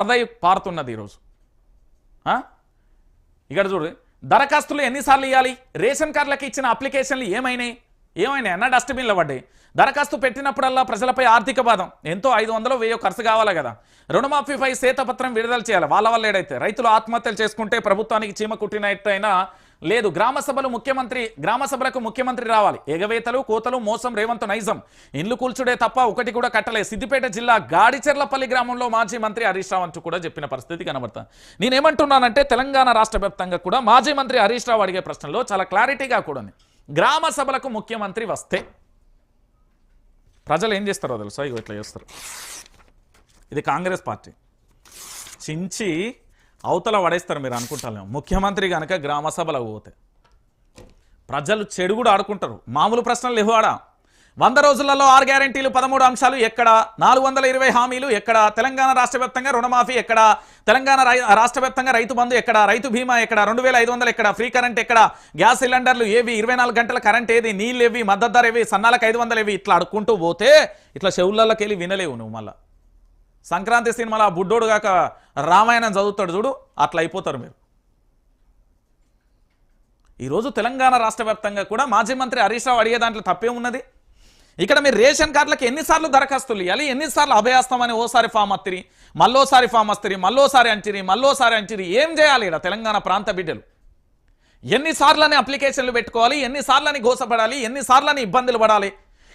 వరదై పారుతున్నది ఈరోజు. ఇక్కడ చూడు దరఖాస్తులు ఎన్నిసార్లు ఇవ్వాలి రేషన్ కార్డులకు ఇచ్చిన అప్లికేషన్లు ఏమైనాయి? ఏమైనాయి? అన్న డస్ట్బిన్లో పడ్డాయి. దరఖాస్తు పెట్టినప్పుడల్లా ప్రజలపై ఆర్థిక బాధం. ఎంతో ఐదు వందలు వెయ్యో ఖర్చు కావాలి కదా? రుణమాఫీపై శ్వేతపత్రం విడుదల చేయాలి. వాళ్ళ వల్ల ఏడైతే? రైతులు ఆత్మహత్యలు చేసుకుంటే ప్రభుత్వానికి చీమ కుట్టినట్టయినా లేదు గ్రామ సభలు ముఖ్యమంత్రి గ్రామ సభలకు ముఖ్యమంత్రి రావాలి. ఎగవేతలు కోతలు మోసం రేవంత్ నైజం. ఇండ్లు కూల్చుడే తప్ప ఒకటి కూడా కట్టలే. సిద్దిపేట జిల్లా గాడిచెర్లపల్లి గ్రామంలో మాజీ మంత్రి హరీష్ రావు అంటూ కూడా చెప్పిన పరిస్థితి కనబడుతుంది నేనేమంటున్నానంటే తెలంగాణ రాష్ట్ర వ్యాప్తంగా కూడా మాజీ మంత్రి హరీష్ రావు అడిగే ప్రశ్నలో చాలా క్లారిటీగా కూడా ఉంది. గ్రామ సభలకు ముఖ్యమంత్రి వస్తే ప్రజలు ఏం చేస్తారో తెలుసా? ఇట్లా చేస్తారు. ఇది కాంగ్రెస్ పార్టీ. చించి అవతల పడేస్తారు మీరు అనుకుంటారు ముఖ్యమంత్రి కనుక గ్రామ సభలకు పోతే. ప్రజలు చెడు కూడా ఆడుకుంటారు. మామూలు ప్రశ్నలు లేవాడా వంద రోజులలో ఆరు గ్యారంటీలు పదమూడు అంశాలు ఎక్కడ? నాలుగు వందల ఇరవై హామీలు ఎక్కడ? తెలంగాణ రాష్ట్ర వ్యాప్తంగా రుణమాఫీ ఎక్కడ? తెలంగాణ రై- రాష్ట్ర వ్యాప్తంగా రైతు బంధు ఎక్కడ? రైతు బీమా ఎక్కడ? రెండు వేల ఐదు వందలు ఎక్కడ? ఫ్రీ కరెంట్ ఎక్కడ? గ్యాస్ సిలిండర్లు ఏవి? ఇరవై నాలుగు గంటల కరెంట్ ఏది? నీళ్ళు ఏవి? మద్దతు ధర ఏవి? సన్నాలకు ఐదు వందలు ఏవి? ఇట్లా అడుక్కుంటూ పోతే ఇట్లా చెవులలోకి వెళ్ళి వినలేవు నువ్వు మళ్ళీ. సంక్రాంతి సినిమాలో ఆ బుడ్డోడు కాక రామాయణం చదువుతాడు చూడు అట్లా అయిపోతారు మీరు. ఈరోజు తెలంగాణ రాష్ట్ర వ్యాప్తంగా కూడా మాజీ మంత్రి హరీష్ రావు అడిగే దాంట్లో తప్పే ఉన్నది? ఇక్కడ మీరు రేషన్ కార్డులకు ఎన్నిసార్లు దరఖాస్తులు ఇవ్వాలి ఎన్నిసార్లు అభయాస్తామని ఓసారి ఫామ్ అత్తిరి మళ్ళోసారి ఫామ్ అత్తిరి మళ్ళోసారి అంచిరి మళ్ళోసారి అంచిరి ఏం చేయాలి ఇక్కడ తెలంగాణ ప్రాంత బిడ్డలు? ఎన్నిసార్లని అప్లికేషన్లు పెట్టుకోవాలి ఎన్నిసార్లని గోసపడాలి ఎన్నిసార్లని ఇబ్బందులు పడాలి?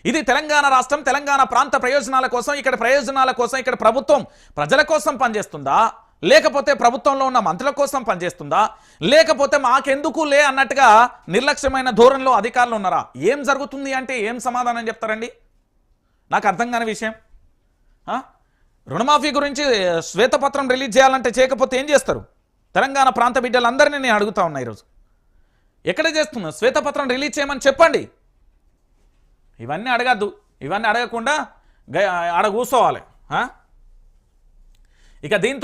ఇది తెలంగాణ రాష్ట్రం తెలంగాణ ప్రాంత ప్రయోజనాల కోసం ఇక్కడ ప్రయోజనాల కోసం ఇక్కడ ప్రభుత్వం ప్రజల కోసం పనిచేస్తుందా? లేకపోతే ప్రభుత్వంలో ఉన్న మంత్రుల కోసం పనిచేస్తుందా? లేకపోతే మాకెందుకు లే అన్నట్టుగా నిర్లక్ష్యమైన ధోరణిలో అధికారులు ఉన్నారా? ఏం జరుగుతుంది అంటే ఏం సమాధానం చెప్తారండి? నాకు అర్థం కాని విషయం. రుణమాఫీ గురించి శ్వేతపత్రం రిలీజ్ చేయాలంటే చేయకపోతే ఏం చేస్తారు? తెలంగాణ ప్రాంత బిడ్డలందరినీ నేను అడుగుతా ఉన్నా ఈరోజు. ఎక్కడ చేస్తున్నా శ్వేతపత్రం రిలీజ్ చేయమని చెప్పండి. ఇవన్నీ అడగద్దు ఇవన్నీ అడగకుండా గ- ఆడ కూర్చోవాలి ఆ? ఇక దీంతో